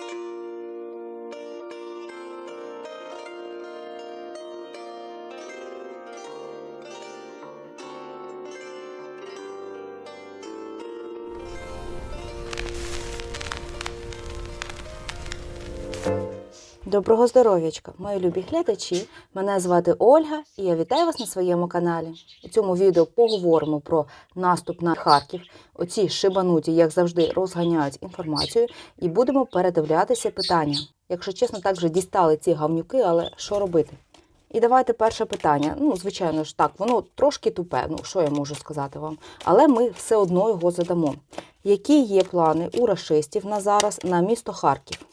thank you Доброго здоров'ячка, мої любі глядачі. Мене звати Ольга і я вітаю вас на своєму каналі. У цьому відео поговоримо про наступ на Харків. Оці шибануті, як завжди, розганяють інформацію, і будемо передивлятися питання. Якщо чесно, так вже дістали ці гавнюки, але що робити? І давайте перше питання. Ну, звичайно ж, так, воно трошки тупе, ну що я можу сказати вам. Але ми все одно його задамо. Які є плани у рашистів на зараз на місто Харків?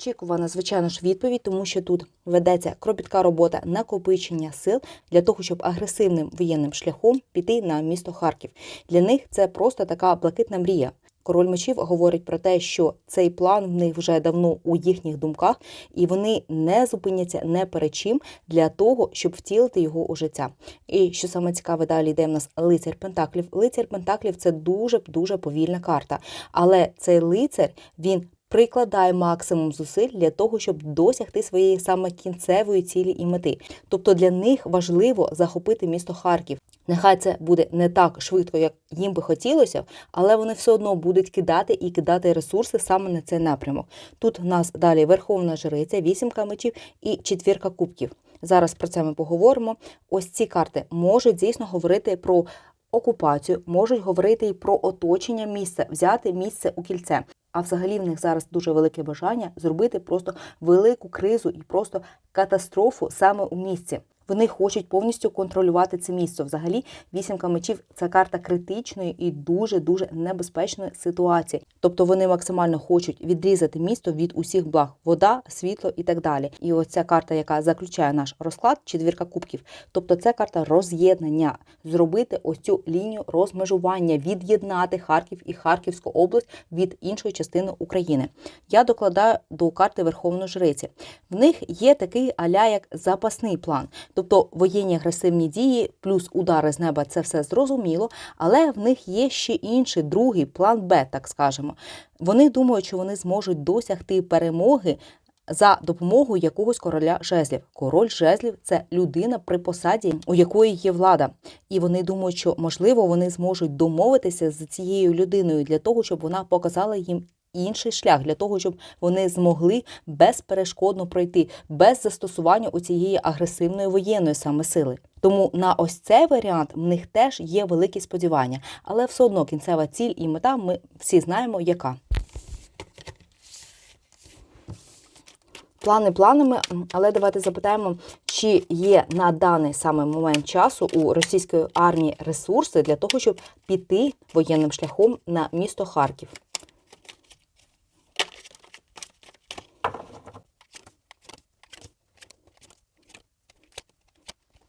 Очікувана, звичайно ж, відповідь, тому що тут ведеться кропітка робота накопичення сил для того, щоб агресивним воєнним шляхом піти на місто Харків. Для них це просто така блакитна мрія. Король мечів говорить про те, що цей план в них вже давно у їхніх думках, і вони не зупиняться не перед чим для того, щоб втілити його у життя. І що саме цікаве, далі йде в нас лицар Пентаклів. Лицар Пентаклів це дуже дуже повільна карта. Але цей лицар він прикладає максимум зусиль для того, щоб досягти своєї саме кінцевої цілі і мети. Тобто для них важливо захопити місто Харків. Нехай це буде не так швидко, як їм би хотілося, але вони все одно будуть кидати і кидати ресурси саме на цей напрямок. Тут у нас далі Верховна Жриця, вісімка мечів і четвірка кубків. Зараз про це ми поговоримо. Ось ці карти можуть дійсно говорити про окупацію, можуть говорити і про оточення місця, взяти місце у кільце. А взагалі в них зараз дуже велике бажання зробити просто велику кризу і просто катастрофу саме у місці. Вони хочуть повністю контролювати це місце. Взагалі, вісімка мечів це карта критичної і дуже дуже небезпечної ситуації. Тобто вони максимально хочуть відрізати місто від усіх благ, вода, світло і так далі. І ось ця карта, яка заключає наш розклад, четвірка кубків. Тобто, це карта роз'єднання, зробити ось цю лінію розмежування, від'єднати Харків і Харківську область від іншої частини України. Я докладаю до карти Верховної Жриці. В них є такий аля як запасний план. Тобто воєнні агресивні дії плюс удари з неба це все зрозуміло, але в них є ще інший другий план Б, так скажемо. Вони думають, що вони зможуть досягти перемоги. За допомогою якогось короля жезлів. Король жезлів це людина при посаді, у якої є влада. І вони думають, що можливо вони зможуть домовитися з цією людиною для того, щоб вона показала їм інший шлях для того, щоб вони змогли безперешкодно пройти без застосування у цієї агресивної воєнної саме сили. Тому на ось цей варіант в них теж є великі сподівання, але все одно кінцева ціль і мета ми всі знаємо, яка. Плани планами, але давайте запитаємо, чи є на даний саме момент часу у російської армії ресурси для того, щоб піти воєнним шляхом на місто Харків.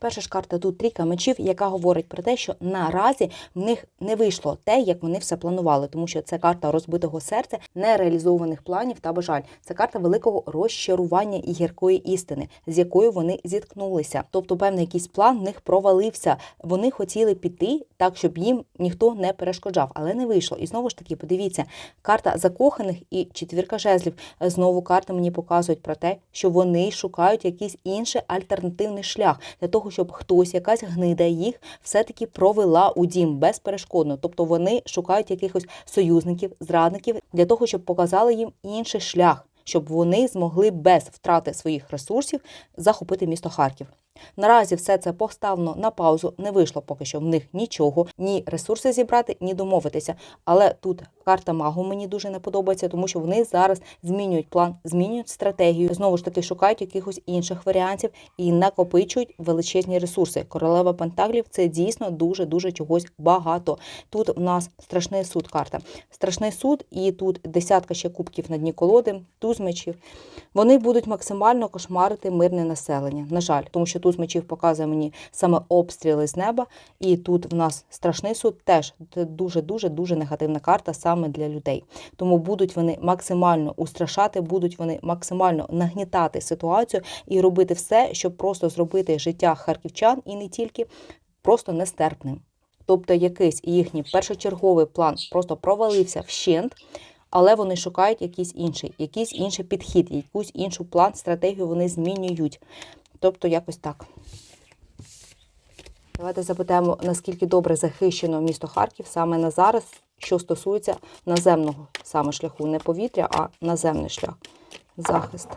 Перша ж карта тут трійка мечів, яка говорить про те, що наразі в них не вийшло те, як вони все планували, тому що це карта розбитого серця, нереалізованих планів та бажань. Це карта великого розчарування і гіркої істини, з якою вони зіткнулися. Тобто, певний якийсь план в них провалився. Вони хотіли піти так, щоб їм ніхто не перешкоджав, але не вийшло. І знову ж таки, подивіться, карта закоханих і четвірка жезлів. Знову карти мені показують про те, що вони шукають якийсь інший альтернативний шлях для того щоб хтось, якась гнида їх все-таки провела у дім безперешкодно. Тобто вони шукають якихось союзників, зрадників для того, щоб показали їм інший шлях, щоб вони змогли без втрати своїх ресурсів захопити місто Харків. Наразі все це поставлено на паузу, не вийшло поки що в них нічого, ні ресурси зібрати, ні домовитися. Але тут карта магу мені дуже не подобається, тому що вони зараз змінюють план, змінюють стратегію, знову ж таки шукають якихось інших варіантів і накопичують величезні ресурси. Королева Пентаклів це дійсно дуже дуже чогось багато. Тут у нас страшний суд. Карта, страшний суд, і тут десятка ще кубків на дні колоди, туз мечів. Вони будуть максимально кошмарити мирне населення. На жаль, тому що тут туз мечів показує мені саме обстріли з неба. І тут в нас страшний суд теж дуже дуже дуже негативна карта саме для людей. Тому будуть вони максимально устрашати, будуть вони максимально нагнітати ситуацію і робити все, щоб просто зробити життя харківчан і не тільки просто нестерпним. Тобто якийсь їхній першочерговий план просто провалився вщент, але вони шукають якийсь інший, якийсь інший підхід, якусь іншу план, стратегію вони змінюють. Тобто, якось так. Давайте запитаємо, наскільки добре захищено місто Харків саме на зараз, що стосується наземного саме шляху, не повітря, а наземний шлях. Захист.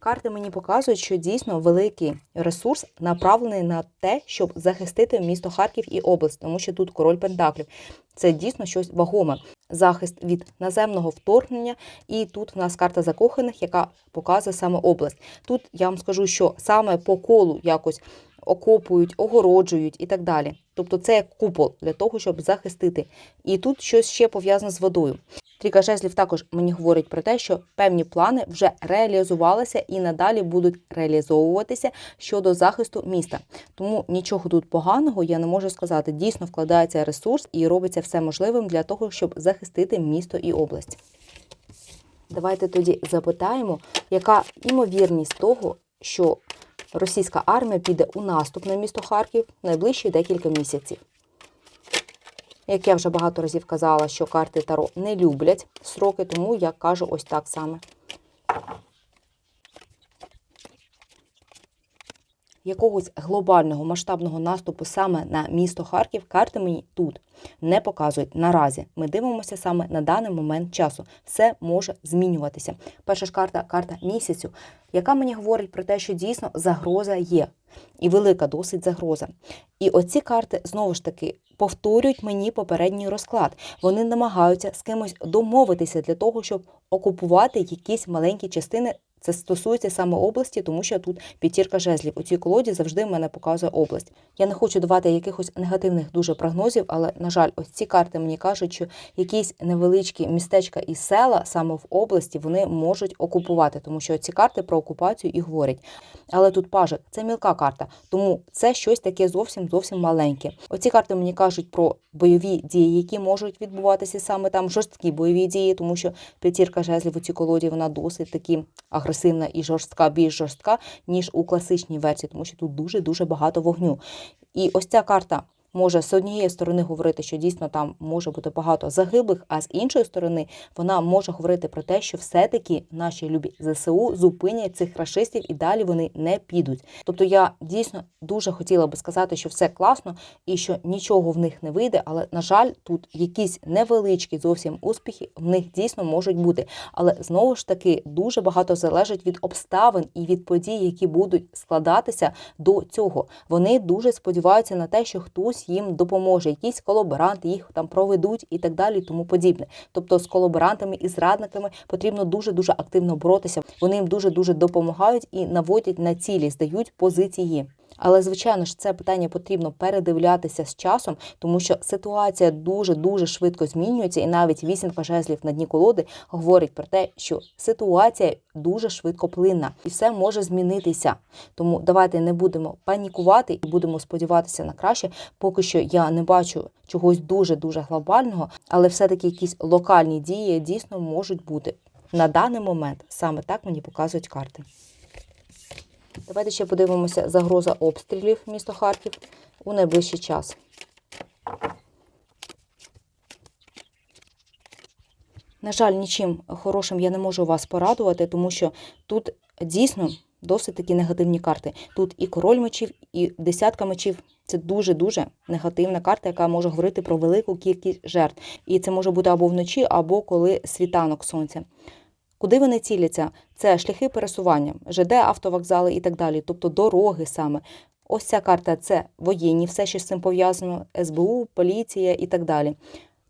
Карти мені показують, що дійсно великий ресурс направлений на те, щоб захистити місто Харків і область, тому що тут король Пентаклів. Це дійсно щось вагоме. Захист від наземного вторгнення, і тут в нас карта закоханих, яка показує саме область. Тут я вам скажу, що саме по колу якось окопують, огороджують і так далі. Тобто це як купол для того, щоб захистити. І тут щось ще пов'язане з водою. Трійка жезлів також мені говорить про те, що певні плани вже реалізувалися і надалі будуть реалізовуватися щодо захисту міста. Тому нічого тут поганого я не можу сказати. Дійсно вкладається ресурс і робиться все можливим для того, щоб захистити місто і область. Давайте тоді запитаємо, яка імовірність того, що російська армія піде у наступ на місто Харків найближчі декілька місяців. Як я вже багато разів казала, що карти Таро не люблять сроки, тому я кажу ось так саме. Якогось глобального масштабного наступу саме на місто Харків карти мені тут не показують наразі. Ми дивимося саме на даний момент часу. Все може змінюватися. Перша ж карта карта місяцю, яка мені говорить про те, що дійсно загроза є, і велика досить загроза. І оці карти знову ж таки повторюють мені попередній розклад. Вони намагаються з кимось домовитися для того, щоб окупувати якісь маленькі частини. Це стосується саме області, тому що тут п'ятірка жезлів. У цій колоді завжди мене показує область. Я не хочу давати якихось негативних дуже прогнозів, але на жаль, ось ці карти мені кажуть, що якісь невеличкі містечка і села саме в області вони можуть окупувати, тому що ці карти про окупацію і говорять. Але тут пажик це мілка карта, тому це щось таке зовсім зовсім маленьке. Оці карти мені кажуть про бойові дії, які можуть відбуватися саме там жорсткі бойові дії, тому що п'ятірка жезлів у цій колоді вона досить такі агресивна і жорстка, більш жорстка, ніж у класичній версії, тому що тут дуже дуже багато вогню. І ось ця карта може з однієї сторони говорити, що дійсно там може бути багато загиблих, а з іншої сторони вона може говорити про те, що все-таки наші любі ЗСУ зупинять цих рашистів і далі вони не підуть. Тобто я дійсно дуже хотіла би сказати, що все класно і що нічого в них не вийде, але на жаль, тут якісь невеличкі зовсім успіхи в них дійсно можуть бути. Але знову ж таки дуже багато залежить від обставин і від подій, які будуть складатися до цього. Вони дуже сподіваються на те, що хтось хтось їм допоможе, якісь колаборанти їх там проведуть і так далі, і тому подібне. Тобто з колаборантами і зрадниками потрібно дуже дуже активно боротися. Вони їм дуже дуже допомагають і наводять на цілі, здають позиції. Але, звичайно ж, це питання потрібно передивлятися з часом, тому що ситуація дуже дуже швидко змінюється, і навіть вісімка жезлів на дні колоди говорить про те, що ситуація дуже швидко плинна і все може змінитися. Тому давайте не будемо панікувати і будемо сподіватися на краще. Поки що я не бачу чогось дуже дуже глобального, але все-таки якісь локальні дії дійсно можуть бути на даний момент. Саме так мені показують карти. Давайте ще подивимося загроза обстрілів міста Харків у найближчий час. На жаль, нічим хорошим я не можу вас порадувати, тому що тут дійсно досить такі негативні карти. Тут і король мечів, і десятка мечів. Це дуже-дуже негативна карта, яка може говорити про велику кількість жертв. І це може бути або вночі, або коли світанок сонця. Куди вони ціляться? Це шляхи пересування, ЖД, автовокзали і так далі, тобто дороги саме. Ось ця карта це воєнні, все що з цим пов'язано, СБУ, поліція і так далі.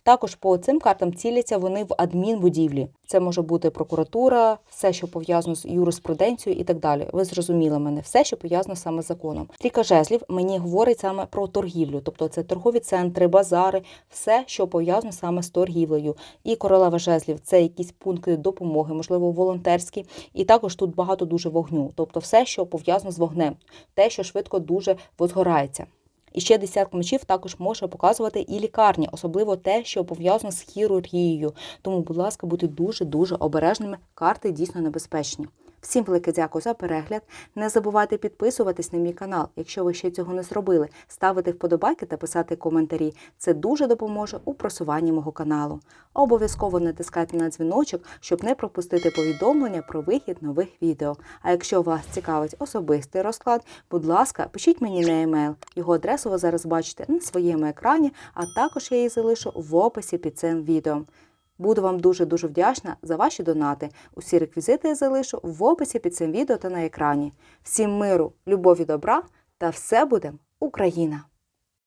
Також по цим картам ціляться вони в адмінбудівлі. Це може бути прокуратура, все, що пов'язано з юриспруденцією і так далі. Ви зрозуміли мене, все, що пов'язано саме з законом. Трійка жезлів мені говорить саме про торгівлю, тобто це торгові центри, базари, все, що пов'язано саме з торгівлею. І королева жезлів це якісь пункти допомоги, можливо, волонтерські. І також тут багато дуже вогню, тобто все, що пов'язано з вогнем, те, що швидко дуже возгорається. І ще десятка мечів також може показувати і лікарні, особливо те, що пов'язано з хірургією. Тому, будь ласка, будьте дуже дуже обережними. Карти дійсно небезпечні. Всім велике дякую за перегляд. Не забувайте підписуватись на мій канал, якщо ви ще цього не зробили, ставити вподобайки та писати коментарі. Це дуже допоможе у просуванні мого каналу. Обов'язково натискайте на дзвіночок, щоб не пропустити повідомлення про вихід нових відео. А якщо вас цікавить особистий розклад, будь ласка, пишіть мені на емейл. Його адресу ви зараз бачите на своєму екрані, а також я її залишу в описі під цим відео. Буду вам дуже дуже вдячна за ваші донати. Усі реквізити я залишу в описі під цим відео та на екрані. Всім миру, любові, добра та все буде Україна!